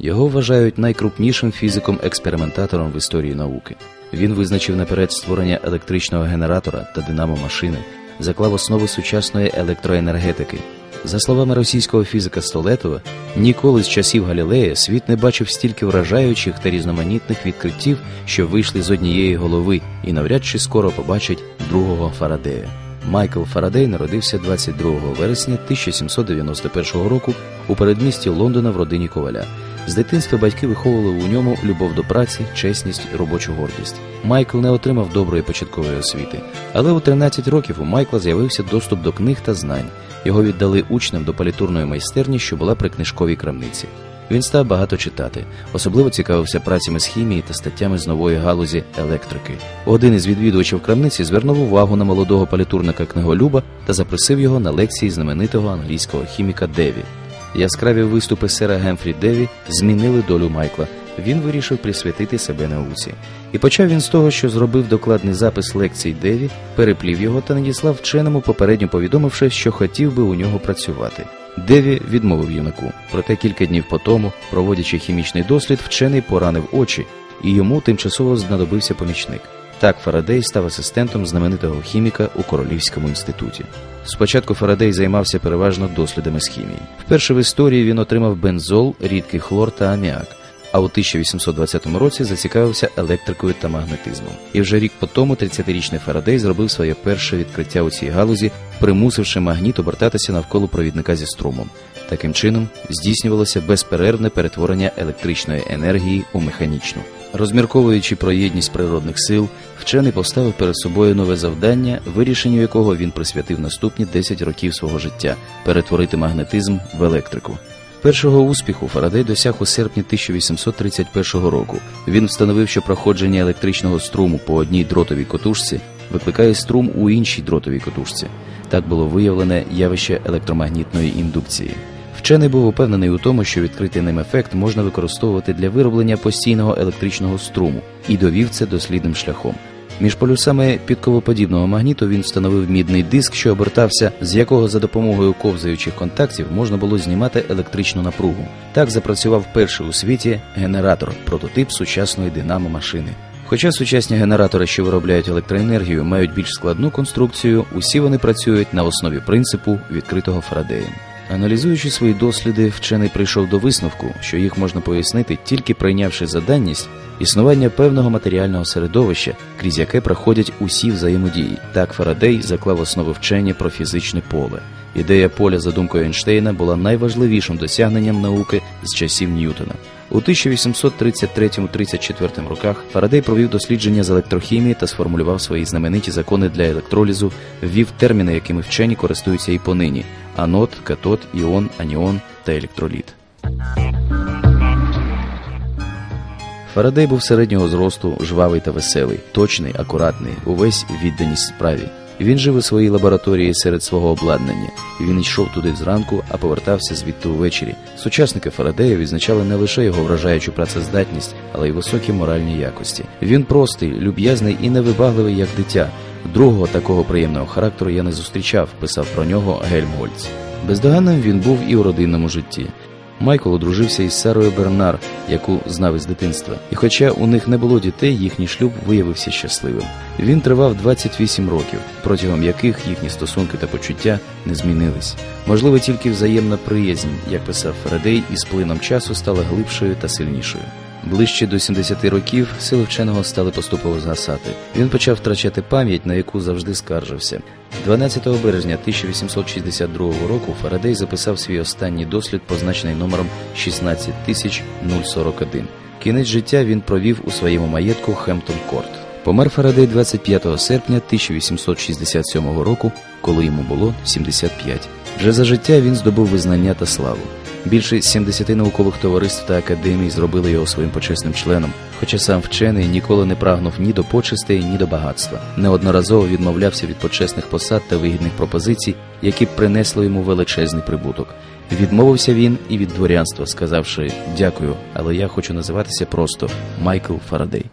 Його вважають найкрупнішим фізиком-експериментатором в історії науки. Він визначив наперед створення електричного генератора та динамо-машини, заклав основи сучасної електроенергетики. За словами російського фізика Столетова, ніколи з часів Галілея світ не бачив стільки вражаючих та різноманітних відкриттів, що вийшли з однієї голови, і навряд чи скоро побачать другого Фарадея. Майкл Фарадей народився 22 вересня 1791 року у передмісті Лондона в родині коваля. З дитинства батьки виховували у ньому любов до праці, чесність робочу гордість. Майкл не отримав доброї початкової освіти, але у 13 років у Майкла з'явився доступ до книг та знань. Його віддали учням до палітурної майстерні, що була при книжковій крамниці. Він став багато читати, особливо цікавився працями з хімії та статтями з нової галузі електрики. Один із відвідувачів крамниці звернув увагу на молодого палітурника книголюба та запросив його на лекції знаменитого англійського хіміка Деві. Яскраві виступи сера Гемфрі Деві змінили долю Майкла. Він вирішив присвятити себе науці. І почав він з того, що зробив докладний запис лекцій Деві, переплів його та надіслав вченому, попередньо повідомивши, що хотів би у нього працювати. Деві відмовив юнаку. Проте кілька днів по тому, проводячи хімічний дослід, вчений поранив очі, і йому тимчасово знадобився помічник. Так Фарадей став асистентом знаменитого хіміка у Королівському інституті. Спочатку Фарадей займався переважно дослідами з хімії. Вперше в історії він отримав бензол, рідкий хлор та аміак. А у 1820 році зацікавився електрикою та магнетизмом. І вже рік по тому 30-річний Фарадей зробив своє перше відкриття у цій галузі, примусивши магніт обертатися навколо провідника зі струмом. Таким чином здійснювалося безперервне перетворення електричної енергії у механічну. Розмірковуючи про єдність природних сил, вчений поставив перед собою нове завдання, вирішенню якого він присвятив наступні 10 років свого життя перетворити магнетизм в електрику. Першого успіху Фарадей досяг у серпні 1831 року. Він встановив, що проходження електричного струму по одній дротовій котушці викликає струм у іншій дротовій котушці. Так було виявлене явище електромагнітної індукції. Вчений був упевнений у тому, що відкритий ним ефект можна використовувати для вироблення постійного електричного струму, і довів це дослідним шляхом. Між полюсами підковоподібного магніту він встановив мідний диск, що обертався, з якого за допомогою ковзаючих контактів можна було знімати електричну напругу. Так запрацював перший у світі генератор, прототип сучасної динамо-машини. Хоча сучасні генератори, що виробляють електроенергію, мають більш складну конструкцію, усі вони працюють на основі принципу відкритого Фарадеєм. Аналізуючи свої досліди, вчений прийшов до висновку, що їх можна пояснити тільки прийнявши за данність існування певного матеріального середовища, крізь яке проходять усі взаємодії. Так Фарадей заклав основи вчення про фізичне поле. Ідея поля, за думкою Ейнштейна, була найважливішим досягненням науки з часів Ньютона. У 1833-34 роках Фарадей провів дослідження з електрохімії та сформулював свої знамениті закони для електролізу, ввів терміни, якими вчені користуються і понині: анод, катод, іон, аніон та електроліт. Фарадей був середнього зросту, жвавий та веселий, точний, акуратний, увесь відданість справі. Він жив у своїй лабораторії серед свого обладнання. Він йшов туди зранку, а повертався звідти увечері. Сучасники Фарадея відзначали не лише його вражаючу працездатність, але й високі моральні якості. Він простий, люб'язний і невибагливий, як дитя. Другого такого приємного характеру я не зустрічав, писав про нього Гельмгольц. Бездоганним він був і у родинному житті. Майкл одружився із Сарою Бернар, яку знав із дитинства. І хоча у них не було дітей, їхній шлюб виявився щасливим. Він тривав 28 років, протягом яких їхні стосунки та почуття не змінились. Можливо, тільки взаємна приязнь, як писав Фарадей, із плином часу стала глибшою та сильнішою. Ближче до 70 років сили вченого стали поступово згасати. Він почав втрачати пам'ять, на яку завжди скаржився. 12 березня 1862 року Фарадей записав свій останній дослід, позначений номером 16041. Кінець життя він провів у своєму маєтку Хемптон Корт. Помер Фарадей 25 серпня 1867 року, коли йому було 75. Вже за життя він здобув визнання та славу. Більше 70 наукових товариств та академій зробили його своїм почесним членом, хоча сам вчений ніколи не прагнув ні до почестей, ні до багатства. Неодноразово відмовлявся від почесних посад та вигідних пропозицій, які б принесли йому величезний прибуток. Відмовився він і від дворянства, сказавши дякую, але я хочу називатися просто Майкл Фарадей.